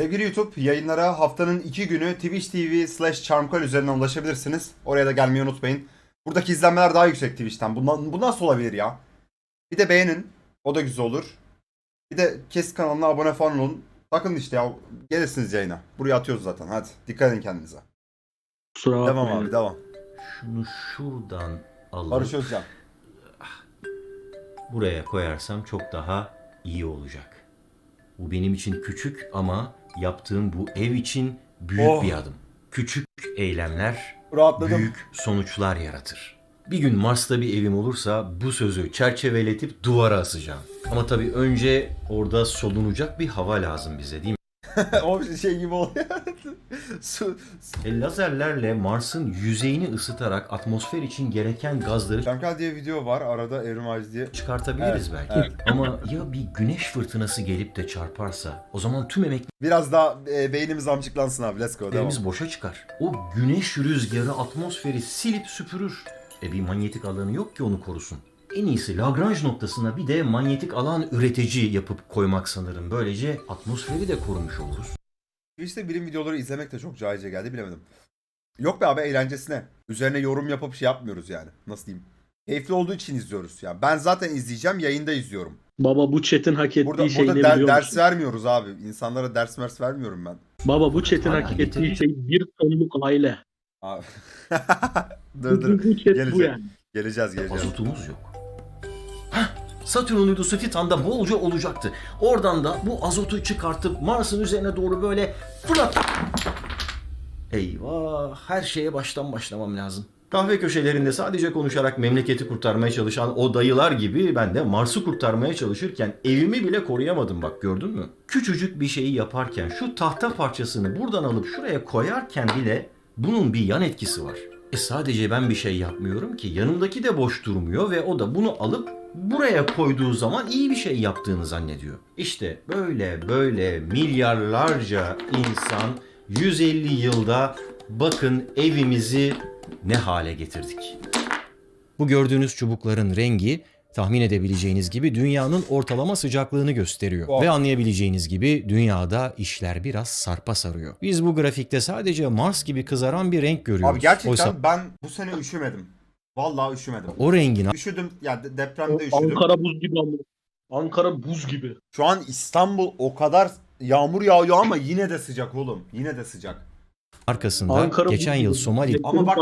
Sevgili YouTube yayınlara haftanın iki günü Twitch TV slash Charmcall üzerinden ulaşabilirsiniz. Oraya da gelmeyi unutmayın. Buradaki izlenmeler daha yüksek Twitch'ten. Bundan, bu nasıl olabilir ya? Bir de beğenin. O da güzel olur. Bir de kes kanalına abone falan olun. Bakın işte ya gelirsiniz yayına. Buraya atıyoruz zaten. Hadi dikkat edin kendinize. Kusura bakmayın. Devam abi devam. Şunu şuradan alıp Barış Özcan. buraya koyarsam çok daha iyi olacak. Bu benim için küçük ama yaptığım bu ev için büyük Oh. bir adım. Küçük eylemler Rahatladım. büyük sonuçlar yaratır. Bir gün Mars'ta bir evim olursa bu sözü çerçeveletip duvara asacağım. Ama tabii önce orada solunacak bir hava lazım bize değil mi? o şey gibi oluyor. E, lazerlerle Mars'ın yüzeyini ısıtarak atmosfer için gereken gazları Charmcall diye video var. Arada Evrim diye. çıkartabiliriz Evet, belki. Ama ya bir güneş fırtınası gelip de çarparsa o zaman tüm Biraz daha e, beynimiz amcıklansın abi. Let's go. Devam. emeklerimiz boşa çıkar. O güneş rüzgarı atmosferi silip süpürür. E bir manyetik alanı yok ki onu korusun. En iyisi Lagrange noktasına bir de manyetik alan üretici yapıp koymak sanırım. Böylece atmosferi de korumuş oluruz. Twitch'te bilim videoları izlemek de çok cahilce geldi bilemedim. Yok be abi eğlencesine. Üzerine yorum yapıp şey yapmıyoruz yani. Nasıl diyeyim? Keyifli olduğu için izliyoruz yani. Ben zaten izleyeceğim yayında izliyorum. Baba bu chat'in hak ettiği Burada, şey burada ne der- biliyor ders musun? vermiyoruz abi. İnsanlara ders mers vermiyorum ben. Baba bu chat'in Hala hak ettiği şey bir tonluk aile. Abi. dur dur. Bu chat bu Geleceğiz. yani. Geleceğiz geleceğiz. Azotumuz yok. Satürn uydusu Titan'da bolca olacaktı. Oradan da bu azotu çıkartıp Mars'ın üzerine doğru böyle fırlat. Eyvah, her şeye baştan başlamam lazım. Kahve köşelerinde sadece konuşarak memleketi kurtarmaya çalışan o dayılar gibi ben de Mars'ı kurtarmaya çalışırken evimi bile koruyamadım bak gördün mü? Küçücük bir şeyi yaparken şu tahta parçasını buradan alıp şuraya koyarken bile bunun bir yan etkisi var. E sadece ben bir şey yapmıyorum ki yanımdaki de boş durmuyor ve o da bunu alıp buraya koyduğu zaman iyi bir şey yaptığını zannediyor. İşte böyle böyle milyarlarca insan 150 yılda bakın evimizi ne hale getirdik. Bu gördüğünüz çubukların rengi tahmin edebileceğiniz gibi dünyanın ortalama sıcaklığını gösteriyor. Wow. Ve anlayabileceğiniz gibi dünyada işler biraz sarpa sarıyor. Biz bu grafikte sadece Mars gibi kızaran bir renk görüyoruz. Abi gerçekten Oysa ben bu sene üşümedim. Vallahi üşümedim. o rengin Üşüdüm. Ya de- depremde üşüdüm. Ankara buz gibi. Ankara buz gibi. Şu an İstanbul o kadar yağmur yağıyor ama yine de sıcak oğlum. Yine de sıcak. arkasında Ankara geçen yıl. Somali Ama bak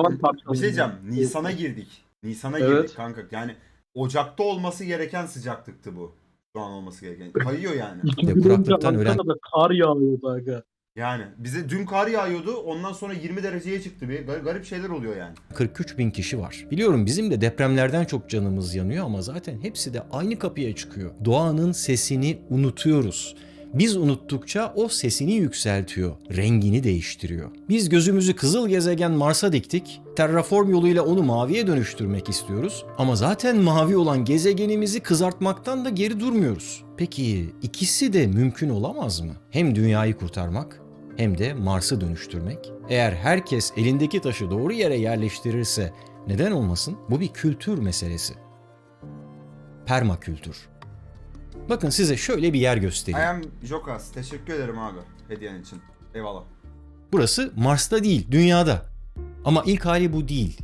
bir şey diyeceğim. Nisan'a girdik. Nisan'a Evet. girdik kanka. Yani Ocak'ta olması gereken sıcaklıktı bu. Şu an olması gereken. Kayıyor yani. İki gün önce kuraklıktan ölen- Ankara'da kar yağıyordu aga. Yani bize dün kar yağıyordu. Ondan sonra 20 dereceye çıktı. Bir gar- garip şeyler oluyor yani. 43 bin kişi var. Biliyorum bizim de depremlerden çok canımız yanıyor ama zaten hepsi de aynı kapıya çıkıyor. Doğanın sesini unutuyoruz. Biz unuttukça o sesini yükseltiyor, rengini değiştiriyor. Biz gözümüzü kızıl gezegen Mars'a diktik, terraform yoluyla onu maviye dönüştürmek istiyoruz. Ama zaten mavi olan gezegenimizi kızartmaktan da geri durmuyoruz. Peki ikisi de mümkün olamaz mı? Hem dünyayı kurtarmak hem de Mars'ı dönüştürmek. Eğer herkes elindeki taşı doğru yere yerleştirirse neden olmasın? Bu bir kültür meselesi. Permakültür. Bakın size şöyle bir yer I göstereyim. am Jokas. Teşekkür ederim abi. Hediyen için. Eyvallah. Burası Mars'ta değil, dünyada. Ama ilk hali bu değil.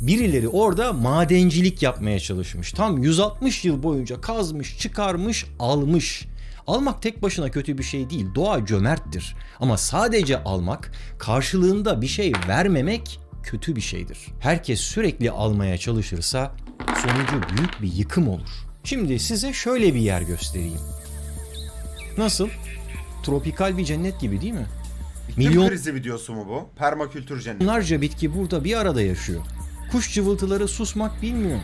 Birileri orada madencilik yapmaya çalışmış. Tam 160 yıl boyunca kazmış, çıkarmış, almış. Almak tek başına kötü bir şey değil. Doğa cömerttir. Ama sadece almak, karşılığında bir şey vermemek kötü bir şeydir. Herkes sürekli almaya çalışırsa sonucu büyük bir yıkım olur. Şimdi size şöyle bir yer göstereyim. Nasıl? Tropikal bir cennet gibi değil mi? Milyon- krizi videosu mu bu? Permakültür cennet. Onlarca bitki burada bir arada yaşıyor. Kuş cıvıltıları susmak bilmiyor.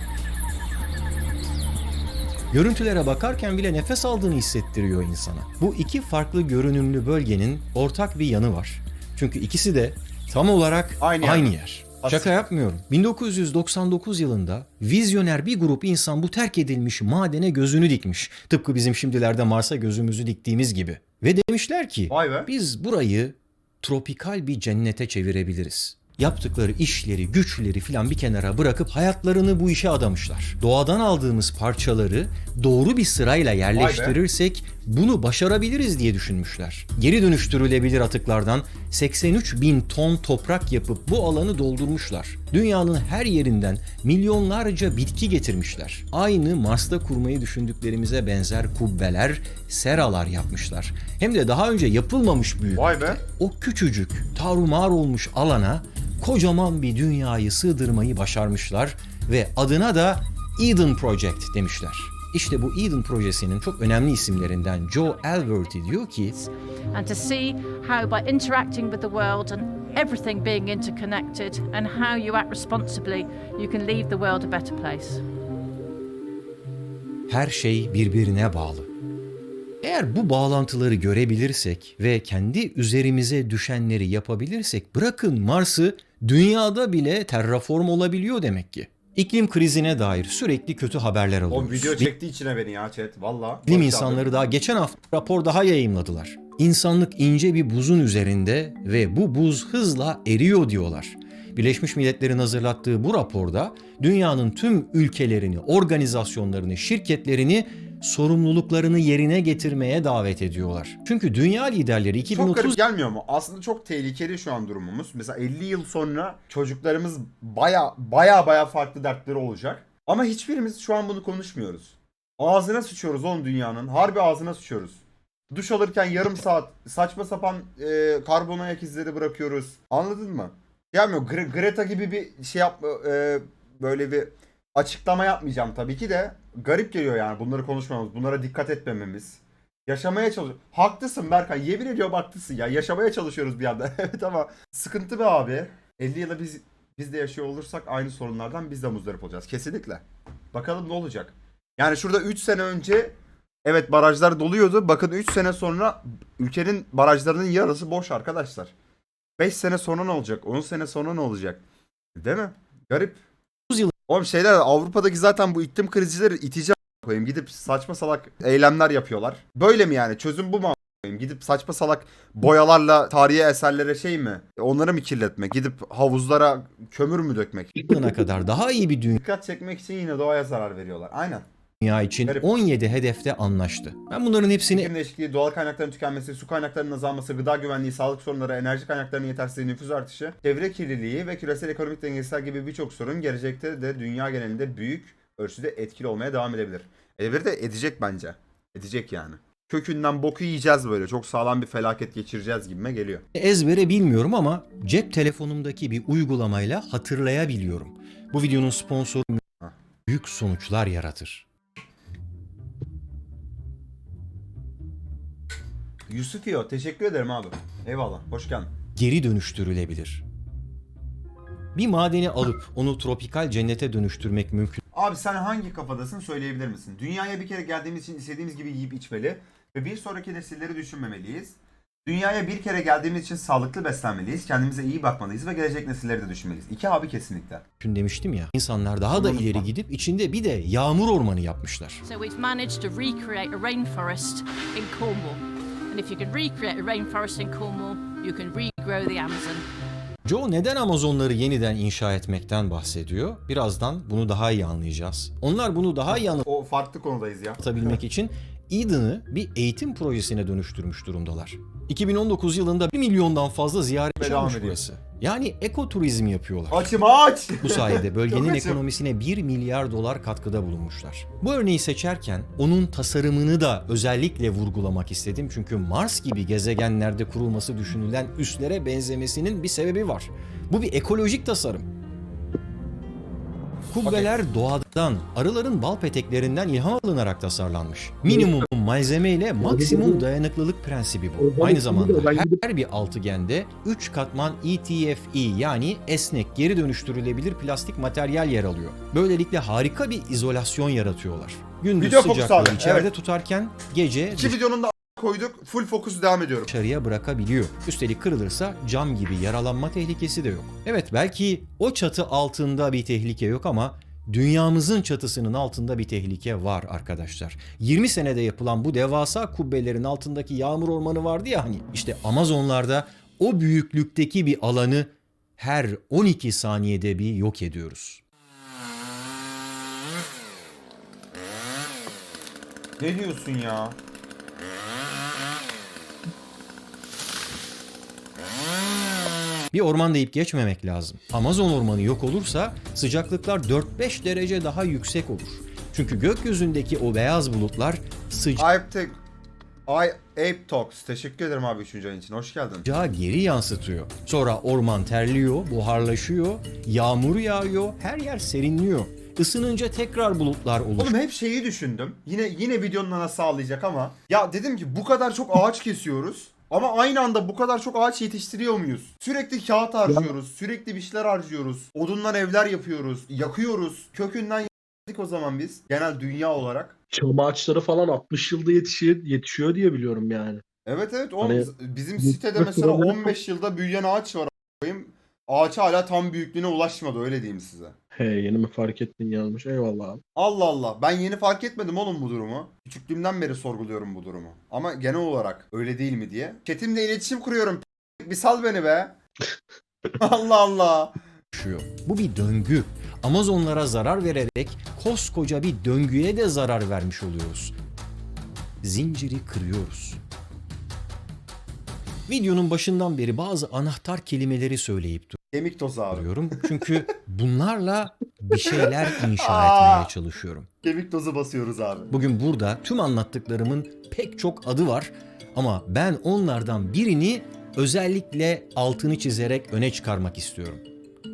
Görüntülere bakarken bile nefes aldığını hissettiriyor insana. Bu iki farklı görünümlü bölgenin ortak bir yanı var. Çünkü ikisi de tam olarak Aynı aynı, yer. yer. Aslında- Şaka yapmıyorum. 1999 yılında vizyoner bir grup insan bu terk edilmiş madene gözünü dikmiş. Tıpkı bizim şimdilerde Mars'a gözümüzü diktiğimiz gibi. Ve demişler ki biz burayı tropikal bir cennete çevirebiliriz. yaptıkları işleri, güçleri filan bir kenara bırakıp hayatlarını bu işe adamışlar. Doğadan aldığımız parçaları doğru bir sırayla yerleştirirsek bunu başarabiliriz diye düşünmüşler. Geri dönüştürülebilir atıklardan 83 bin ton toprak yapıp bu alanı doldurmuşlar. Dünyanın her yerinden milyonlarca bitki getirmişler. Aynı Mars'ta kurmayı düşündüklerimize benzer kubbeler, seralar yapmışlar. Hem de daha önce yapılmamış büyük. Vay be. O küçücük, tarumar olmuş alana kocaman bir dünyayı sığdırmayı başarmışlar ve adına da Eden Project demişler. İşte bu Eden projesinin çok önemli isimlerinden Joe Alberti diyor ki and to see how by interacting with the world and everything being interconnected and how you act responsibly, you can leave the world a better place. her şey birbirine bağlı. Eğer bu bağlantıları görebilirsek ve kendi üzerimize düşenleri yapabilirsek bırakın Mars'ı dünyada bile terraform olabiliyor demek ki. İklim krizine dair sürekli kötü haberler O alıyoruz. video çekti içine beni ya chat. Valla. Bilim insanları daha geçen hafta rapor daha yayımladılar. İnsanlık ince bir buzun üzerinde ve bu buz hızla eriyor diyorlar. Birleşmiş Milletler'in hazırlattığı bu raporda dünyanın tüm ülkelerini, organizasyonlarını, şirketlerini sorumluluklarını yerine getirmeye davet ediyorlar. Çünkü dünya liderleri Çok 2030 garip gelmiyor mu? Aslında çok tehlikeli şu an durumumuz. Mesela 50 yıl sonra çocuklarımız baya baya baya farklı dertleri olacak. Ama hiçbirimiz şu an bunu konuşmuyoruz. Ağzına sıçıyoruz oğlum dünyanın. Harbi ağzına sıçıyoruz. Duş alırken yarım saat saçma sapan e, karbon ayak izleri bırakıyoruz. Anladın mı? Gelmiyor. Gre- Greta gibi bir şey yapma e, böyle bir açıklama yapmayacağım tabii ki de garip geliyor yani bunları konuşmamız, bunlara dikkat etmememiz. Yaşamaya çalış. Haklısın Berkay. Yemin ediyorum haklısın ya. Yaşamaya çalışıyoruz bir yanda. evet ama sıkıntı be abi. 50 yıla biz biz de yaşıyor olursak aynı sorunlardan biz de muzdarip olacağız. Kesinlikle. Bakalım ne olacak. Yani şurada 3 sene önce evet barajlar doluyordu. Bakın 3 sene sonra ülkenin barajlarının yarısı boş arkadaşlar. 5 sene sonra ne olacak? 10 sene sonra ne olacak? Değil mi? Garip. Oğlum şeyler Avrupa'daki zaten bu iklim krizleri itici koyayım. Gidip saçma salak eylemler yapıyorlar. Böyle mi yani? Çözüm bu mu koyayım? Gidip saçma salak boyalarla tarihi eserlere şey mi? Onları mı kirletmek? Gidip havuzlara kömür mü dökmek? yılına kadar daha iyi bir Dikkat çekmek için yine doğaya zarar veriyorlar. Aynen. Dünya için Garip. 17 hedefte anlaştı. Ben bunların hepsini İklim değişikliği, doğal kaynakların tükenmesi, su kaynaklarının azalması, gıda güvenliği, sağlık sorunları, enerji kaynaklarının yetersizliği, nüfus artışı, çevre kirliliği ve küresel ekonomik dengesizler gibi birçok sorun gelecekte de dünya genelinde büyük ölçüde etkili olmaya devam edebilir. Edebilir de edecek bence. Edecek yani. Kökünden boku yiyeceğiz böyle. Çok sağlam bir felaket geçireceğiz gibime geliyor. ezbere bilmiyorum ama cep telefonumdaki bir uygulamayla hatırlayabiliyorum. Bu videonun sponsoru büyük sonuçlar yaratır. Yusufio teşekkür ederim abi. Eyvallah. Hoş geldin. Geri dönüştürülebilir. Bir madeni alıp onu tropikal cennete dönüştürmek mümkün Abi sen hangi kafadasın söyleyebilir misin? Dünyaya bir kere geldiğimiz için istediğimiz gibi yiyip içmeli ve bir sonraki nesilleri düşünmemeliyiz. Dünyaya bir kere geldiğimiz için sağlıklı beslenmeliyiz, kendimize iyi bakmalıyız ve gelecek nesilleri de düşünmeliyiz. İki abi kesinlikle. demiştim ya. İnsanlar daha da ileri gidip içinde bir de yağmur ormanı yapmışlar. So we've managed to recreate a rainforest in Cornwall. And if you can recreate a rainforest in Cornwall, you can regrow the Amazon. Joe neden Amazonları yeniden inşa etmekten bahsediyor? Birazdan bunu daha iyi anlayacağız. Onlar bunu daha iyi O farklı konudayız ya. anlatabilmek için Eden'ı bir eğitim projesine dönüştürmüş durumdalar. 2019 yılında 1 milyondan fazla ziyaretçi Devam olmuş ediyor. burası. Yani ekoturizm yapıyorlar. Açım aç! Bu sayede bölgenin ekonomisine 1 milyar dolar katkıda bulunmuşlar. Bu örneği seçerken onun tasarımını da özellikle vurgulamak istedim. Çünkü Mars gibi gezegenlerde kurulması düşünülen üslere benzemesinin bir sebebi var. Bu bir ekolojik tasarım. Kubbeler doğadan, arıların bal peteklerinden ilham alınarak tasarlanmış. Minimum malzeme ile maksimum dayanıklılık prensibi bu. Aynı zamanda her bir altıgende 3 katman E ETFE yani esnek geri dönüştürülebilir plastik materyal yer alıyor. Böylelikle harika bir izolasyon yaratıyorlar. Gündüz Video sıcaklığı içeride evet. tutarken gece İki videonun da koyduk. Full fokus devam ediyorum. dışarıya bırakabiliyor. Üstelik kırılırsa cam gibi yaralanma tehlikesi de yok. Evet belki o çatı altında bir tehlike yok ama dünyamızın çatısının altında bir tehlike var arkadaşlar. 20 senede yapılan bu devasa kubbelerin altındaki yağmur ormanı vardı ya hani işte Amazonlarda o büyüklükteki bir alanı her 12 saniyede bir yok ediyoruz. Ne diyorsun ya? Bir orman deyip geçmemek lazım. Amazon ormanı yok olursa sıcaklıklar 4-5 derece daha yüksek olur. Çünkü gökyüzündeki o beyaz bulutlar Ayıp tek... Ay Ape Talks. Teşekkür ederim abi 3. ayın için. Hoş geldin. sıcağı geri yansıtıyor. Sonra orman terliyor, buharlaşıyor, yağmur yağıyor, her yer serinliyor. Isınınca tekrar bulutlar olur. Oğlum hep şeyi düşündüm. Yine yine videonun ana sağlayacak ama. Ya dedim ki bu kadar çok ağaç kesiyoruz. Ama aynı anda bu kadar çok ağaç yetiştiriyor muyuz? Sürekli kağıt harcıyoruz. Sürekli bir şeyler harcıyoruz. Odundan evler yapıyoruz. Yakıyoruz. Kökünden yedik o zaman biz. Genel dünya olarak. Çam ağaçları falan 60 yılda yetişiyor, yetişiyor diye biliyorum yani. Evet evet oğlum Hani- bizim sitede mesela 15 yılda büyüyen ağaç var. a**ayım. Ağaç hala tam büyüklüğüne ulaşmadı öyle diyeyim size. He yeni mi fark ettin yazmış. Eyvallah abi. Allah Allah. Ben yeni fark etmedim oğlum bu durumu. Küçüklüğümden beri sorguluyorum bu durumu. Ama genel olarak öyle değil mi diye. Chatimle iletişim kuruyorum. Bir sal beni be. Allah Allah. Bu bir döngü. Amazonlara zarar vererek koskoca bir döngüye de zarar vermiş oluyoruz. Zinciri kırıyoruz. Videonun başından beri bazı anahtar kelimeleri söyleyip Kemik tozu abi. duruyorum. Çünkü bunlarla bir şeyler inşa etmeye çalışıyorum. Kemik tozu basıyoruz abi. Bugün burada tüm anlattıklarımın pek çok adı var ama ben onlardan birini özellikle altını çizerek öne çıkarmak istiyorum.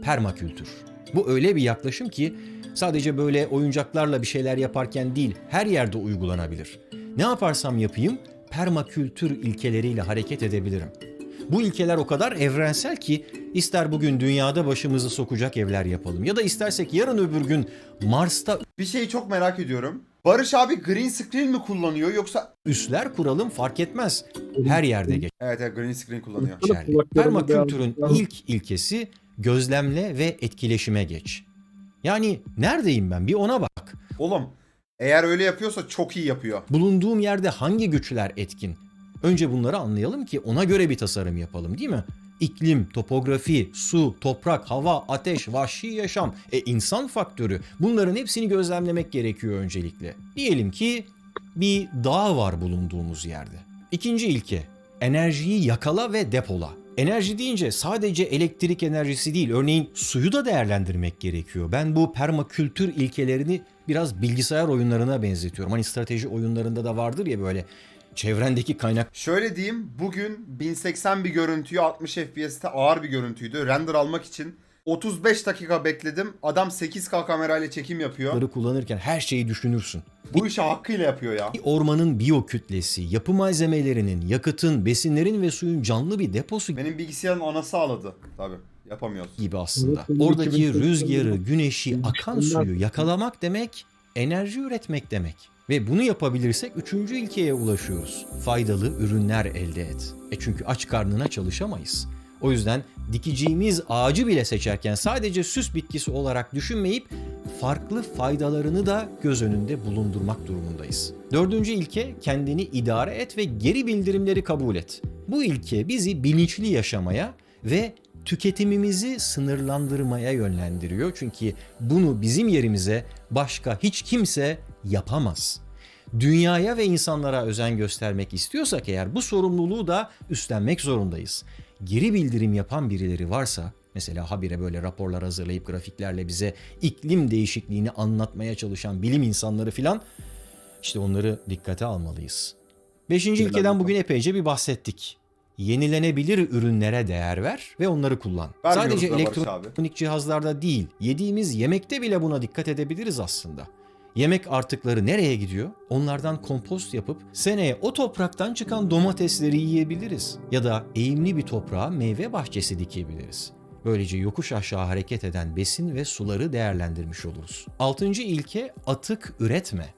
Permakültür. Bu öyle bir yaklaşım ki sadece böyle oyuncaklarla bir şeyler yaparken değil, her yerde uygulanabilir. Ne yaparsam yapayım permakültür ilkeleriyle hareket edebilirim. Bu ilkeler o kadar evrensel ki ister bugün dünyada başımızı sokacak evler yapalım ya da istersek yarın öbür gün Mars'ta Bir şeyi çok merak ediyorum. Barış abi green screen mi kullanıyor yoksa... üsler kuralım fark etmez. Her yerde Evet evet green screen kullanıyor. geçerli. Kulaklarını Permakültürün beyaz- ilk ilkesi gözlemle ve etkileşime geç. Yani neredeyim ben bir ona bak. Oğlum eğer öyle yapıyorsa çok iyi yapıyor. Bulunduğum yerde hangi güçler etkin? Önce bunları anlayalım ki ona göre bir tasarım yapalım değil mi? İklim, topografi, su, toprak, hava, ateş, vahşi yaşam, e insan faktörü bunların hepsini gözlemlemek gerekiyor öncelikle. Diyelim ki bir dağ var bulunduğumuz yerde. İkinci ilke enerjiyi yakala ve depola. Enerji deyince sadece elektrik enerjisi değil, örneğin suyu da değerlendirmek gerekiyor. Ben bu permakültür ilkelerini biraz bilgisayar oyunlarına benzetiyorum. Hani strateji oyunlarında da vardır ya böyle çevrendeki kaynak Şöyle diyeyim bugün 1080 bir görüntüyü 60 FPS'te ağır bir görüntüydü. Render almak için 35 dakika bekledim. Adam 8K kamerayla çekim yapıyor. kullanırken her şeyi düşünürsün. Bu işi hakkıyla yapıyor ya. Bir ormanın biyokütlesi, yapı malzemelerinin, yakıtın, besinlerin ve suyun canlı bir deposu Benim bilgisayarın anası ağladı. Tabi yapamıyoruz. gibi aslında. Oradaki 2080 rüzgarı, güneşi, akan suyu yakalamak demek, enerji üretmek demek. Ve bunu yapabilirsek üçüncü ilkeye ulaşıyoruz. Faydalı ürünler elde et. E çünkü aç karnına çalışamayız. O yüzden dikeceğimiz ağacı bile seçerken sadece süs bitkisi olarak düşünmeyip farklı faydalarını da göz önünde bulundurmak durumundayız. Dördüncü ilke kendini idare et ve geri bildirimleri kabul et. Bu ilke bizi bilinçli yaşamaya ve tüketimimizi sınırlandırmaya yönlendiriyor. Çünkü bunu bizim yerimize başka hiç kimse yapamaz. Dünyaya ve insanlara özen göstermek istiyorsak eğer bu sorumluluğu da üstlenmek zorundayız. Geri bildirim yapan birileri varsa mesela habire böyle raporlar hazırlayıp grafiklerle bize iklim değişikliğini anlatmaya çalışan bilim insanları filan işte onları dikkate almalıyız. Beşinci ilkeden bugün epeyce bir bahsettik. Yenilenebilir ürünlere değer ver ve onları kullan. Sadece elektronik cihazlarda değil, yediğimiz yemekte bile buna dikkat edebiliriz aslında. Yemek artıkları nereye gidiyor? Onlardan kompost yapıp seneye o topraktan çıkan domatesleri yiyebiliriz. Ya da eğimli bir toprağa meyve bahçesi dikebiliriz. Böylece yokuş aşağı hareket eden besin ve suları değerlendirmiş oluruz. Altıncı ilke atık üretme.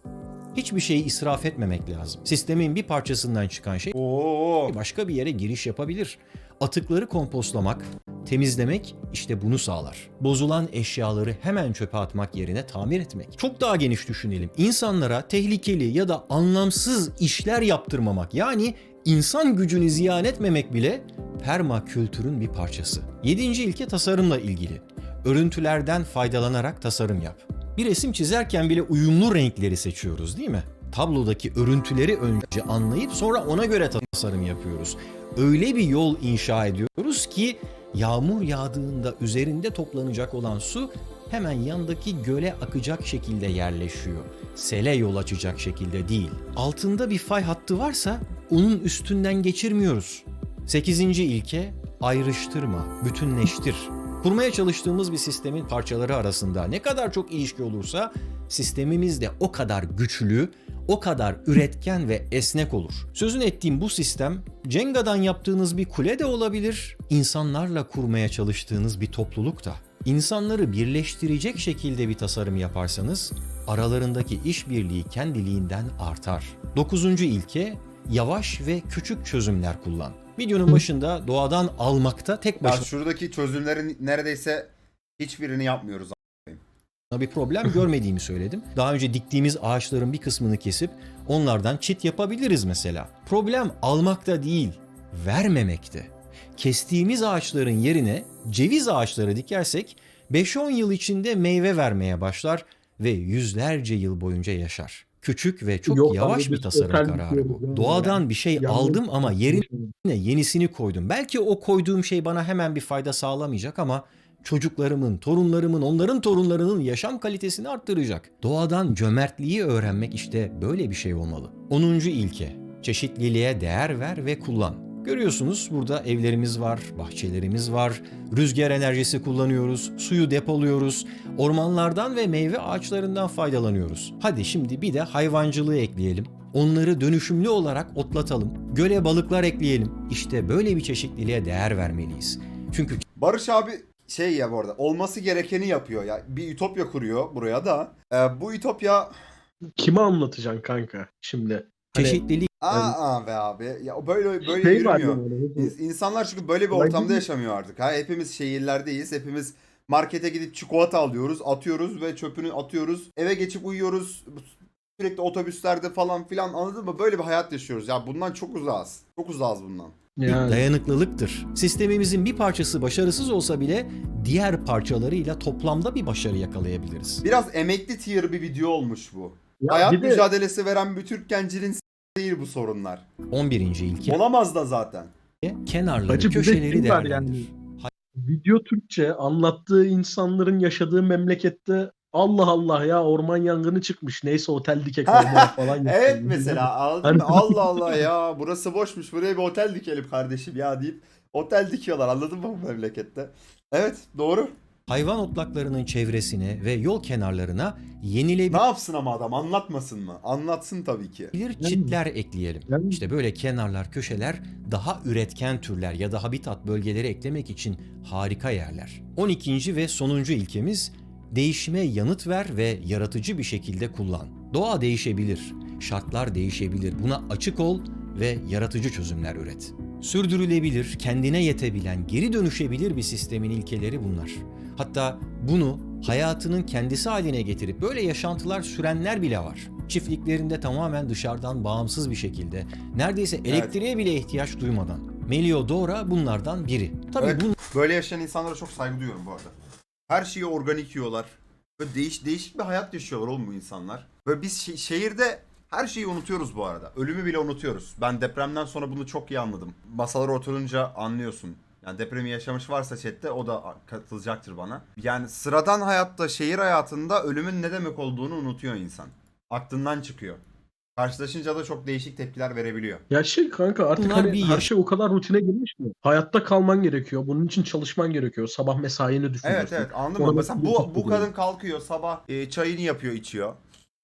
Hiçbir şeyi israf etmemek lazım. Sistemin bir parçasından çıkan şey Oo. başka bir yere giriş yapabilir. Atıkları kompostlamak, temizlemek işte bunu sağlar. Bozulan eşyaları hemen çöpe atmak yerine tamir etmek. Çok daha geniş düşünelim. İnsanlara tehlikeli ya da anlamsız işler yaptırmamak yani insan gücünü ziyan etmemek bile permakültürün bir parçası. Yedinci ilke tasarımla ilgili. Örüntülerden faydalanarak tasarım yap. Bir resim çizerken bile uyumlu renkleri seçiyoruz değil mi? Tablodaki örüntüleri önce anlayıp sonra ona göre tasarım yapıyoruz. Öyle bir yol inşa ediyoruz ki yağmur yağdığında üzerinde toplanacak olan su hemen yandaki göle akacak şekilde yerleşiyor. Sele yol açacak şekilde değil. Altında bir fay hattı varsa onun üstünden geçirmiyoruz. Sekizinci ilke ayrıştırma, bütünleştir. Kurmaya çalıştığımız bir sistemin parçaları arasında ne kadar çok ilişki olursa sistemimiz de o kadar güçlü, o kadar üretken ve esnek olur. Sözünü ettiğim bu sistem Cenga'dan yaptığınız bir kule de olabilir, insanlarla kurmaya çalıştığınız bir topluluk da. İnsanları birleştirecek şekilde bir tasarım yaparsanız aralarındaki işbirliği kendiliğinden artar. Dokuzuncu ilke yavaş ve küçük çözümler kullan. Videonun başında doğadan almakta tek Ya başına şuradaki çözümlerin neredeyse hiçbirini yapmıyoruz. Bir problem görmediğimi söyledim. Daha önce diktiğimiz ağaçların bir kısmını kesip onlardan çit yapabiliriz mesela. Problem almakta değil, vermemekte. Kestiğimiz ağaçların yerine ceviz ağaçları dikersek 5-10 yıl içinde meyve vermeye başlar ve yüzlerce yıl boyunca yaşar. Küçük ve çok Yok yavaş bir tasarım kararı bu. yani. Doğadan bir şey Yalnız- aldım ama yerine yenisini koydum. Belki o koyduğum şey bana hemen bir fayda sağlamayacak ama çocuklarımın, torunlarımın, onların torunlarının yaşam kalitesini arttıracak. Doğadan cömertliği öğrenmek işte böyle bir şey olmalı. 10. ilke. Çeşitliliğe değer ver ve kullan. Görüyorsunuz burada evlerimiz var, bahçelerimiz var, rüzgar enerjisi kullanıyoruz, suyu depoluyoruz, ormanlardan ve meyve ağaçlarından faydalanıyoruz. Hadi şimdi bir de hayvancılığı ekleyelim. Onları dönüşümlü olarak otlatalım. Göle balıklar ekleyelim. İşte böyle bir çeşitliliğe değer vermeliyiz. Çünkü Barış abi şey ya bu arada olması gerekeni yapıyor ya. Bir ütopya kuruyor buraya da. Ee, bu ütopya Kime anlatacaksın kanka şimdi? Hani çeşitlilik aa be abi. Ya böyle böyle şey var yürümüyor. İns- İnsanlar çünkü böyle bir ortamda yaşamıyor artık. Ha hepimiz şehirlerdeyiz. Hepimiz markete gidip çikolata alıyoruz, atıyoruz ve çöpünü atıyoruz. Eve geçip uyuyoruz. Sürekli otobüslerde falan filan anladın mı? Böyle bir hayat yaşıyoruz. Ya bundan çok uzağız. Çok uzağız bundan. yani. dayanıklılıktır. Sistemimizin bir parçası başarısız olsa bile diğer parçalarıyla toplamda bir başarı yakalayabiliriz. Biraz emekli tier bir video olmuş bu. Ya hayat bir de- mücadelesi veren bir Türk gencinin s- değil bu sorunlar. 11. ilke Olamaz da zaten. kenarları, Hacı bir de köşeleri var değerlendir. yani. Video Türkçe anlattığı insanların yaşadığı memlekette Allah Allah ya orman yangını çıkmış. Neyse otel dikek orman falan. Evet mesela anladın mı? Allah Allah ya burası boşmuş buraya bir otel dikelim kardeşim ya deyip otel dikiyorlar anladın mı bu memlekette? Evet doğru. Hayvan otlaklarının çevresine ve yol kenarlarına yenilebilir Ne yapsın ama adam anlatmasın mı? Anlatsın tabii ki. çitler ekleyelim. Yani- İşte böyle kenarlar, köşeler daha üretken türler ya da habitat bölgeleri eklemek için harika yerler. 12. ve sonuncu ilkemiz değişime yanıt ver ve yaratıcı bir şekilde kullan. Doğa değişebilir, şartlar değişebilir. Buna açık ol ve yaratıcı çözümler üret. Sürdürülebilir, kendine yetebilen, geri dönüşebilir bir sistemin ilkeleri bunlar. Hatta bunu hayatının kendisi haline getirip böyle yaşantılar sürenler bile var. Çiftliklerinde tamamen dışarıdan bağımsız bir şekilde, neredeyse elektriğe bile ihtiyaç duymadan. Meliodora bunlardan biri. Tabii Evet, bunun Böyle yaşayan insanlara çok saygı duyuyorum bu arada. Her şeyi organik yiyorlar. Böyle değiş, değişik bir hayat yaşıyorlar oğlum bu insanlar. Böyle biz şe- şehirde her şeyi unutuyoruz bu arada. Ölümü bile unutuyoruz. Ben depremden sonra bunu çok iyi anladım. Masalara oturunca anlıyorsun. Yani depremi yaşamış varsa chatte o da katılacaktır bana. Yani sıradan hayatta, şehir hayatında ölümün ne demek olduğunu unutuyor insan. Aklından çıkıyor. Karşılaşınca da çok değişik tepkiler verebiliyor. Ya şey kanka artık Bunlar hani bir her şey o kadar rutine girmiş mi? Hayatta kalman gerekiyor. Bunun için çalışman gerekiyor. Sabah mesaini düşünüyorsun. Evet evet anladın mı? Mesela bu, bu kadın kalkıyor sabah e, çayını yapıyor içiyor.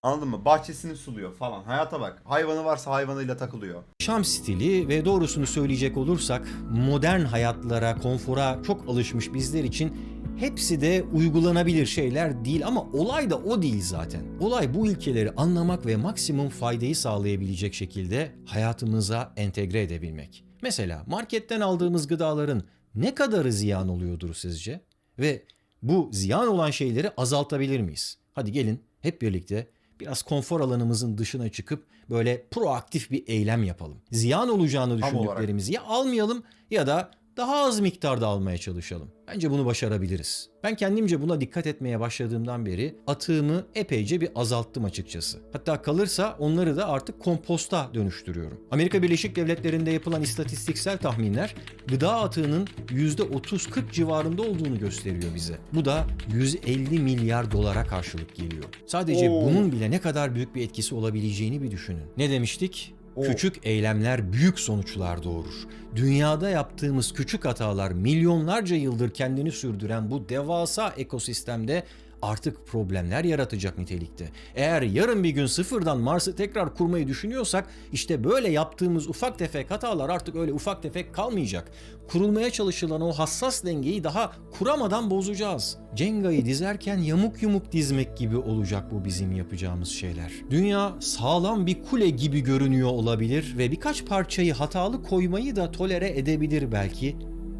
Anladın mı? Bahçesini suluyor falan. Hayata bak. Hayvanı varsa hayvanıyla takılıyor. yaşam stili ve doğrusunu söyleyecek olursak modern hayatlara, konfora çok alışmış bizler için hepsi de uygulanabilir şeyler değil ama olay da o değil zaten. Olay bu ilkeleri anlamak ve maksimum faydayı sağlayabilecek şekilde hayatımıza entegre edebilmek. Mesela marketten aldığımız gıdaların ne kadarı ziyan oluyordur sizce? Ve bu ziyan olan şeyleri azaltabilir miyiz? Hadi gelin hep birlikte biraz konfor alanımızın dışına çıkıp böyle proaktif bir eylem yapalım. Ziyan olacağını düşündüklerimizi ya almayalım ya da daha az miktarda almaya çalışalım. Bence bunu başarabiliriz. Ben kendimce buna dikkat etmeye başladığımdan beri atığımı epeyce bir azalttım açıkçası. Hatta kalırsa onları da artık komposta dönüştürüyorum. Amerika Birleşik Devletleri'nde yapılan istatistiksel tahminler gıda atığının %30-40 civarında olduğunu gösteriyor bize. Bu da 150 milyar dolara karşılık geliyor. Sadece Oo. bunun bile ne kadar büyük bir etkisi olabileceğini bir düşünün. Ne demiştik? Küçük eylemler büyük sonuçlar doğurur. Dünyada yaptığımız küçük hatalar milyonlarca yıldır kendini sürdüren bu devasa ekosistemde artık problemler yaratacak nitelikte. Eğer yarın bir gün sıfırdan Mars'ı tekrar kurmayı düşünüyorsak işte böyle yaptığımız ufak tefek hatalar artık öyle ufak tefek kalmayacak. Kurulmaya çalışılan o hassas dengeyi daha kuramadan bozacağız. Cenga'yı dizerken yamuk yumuk dizmek gibi olacak bu bizim yapacağımız şeyler. Dünya sağlam bir kule gibi görünüyor olabilir ve birkaç parçayı hatalı koymayı da tolere edebilir belki.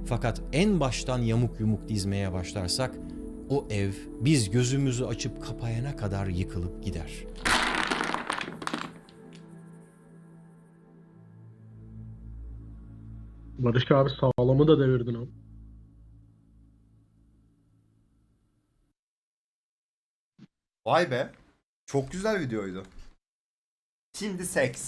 Fakat en baştan yamuk yumuk dizmeye başlarsak o ev biz gözümüzü açıp kapayana kadar yıkılıp gider. Barış abi sağlamı da devirdin abi. Vay be. Çok güzel videoydu. Şimdi seks.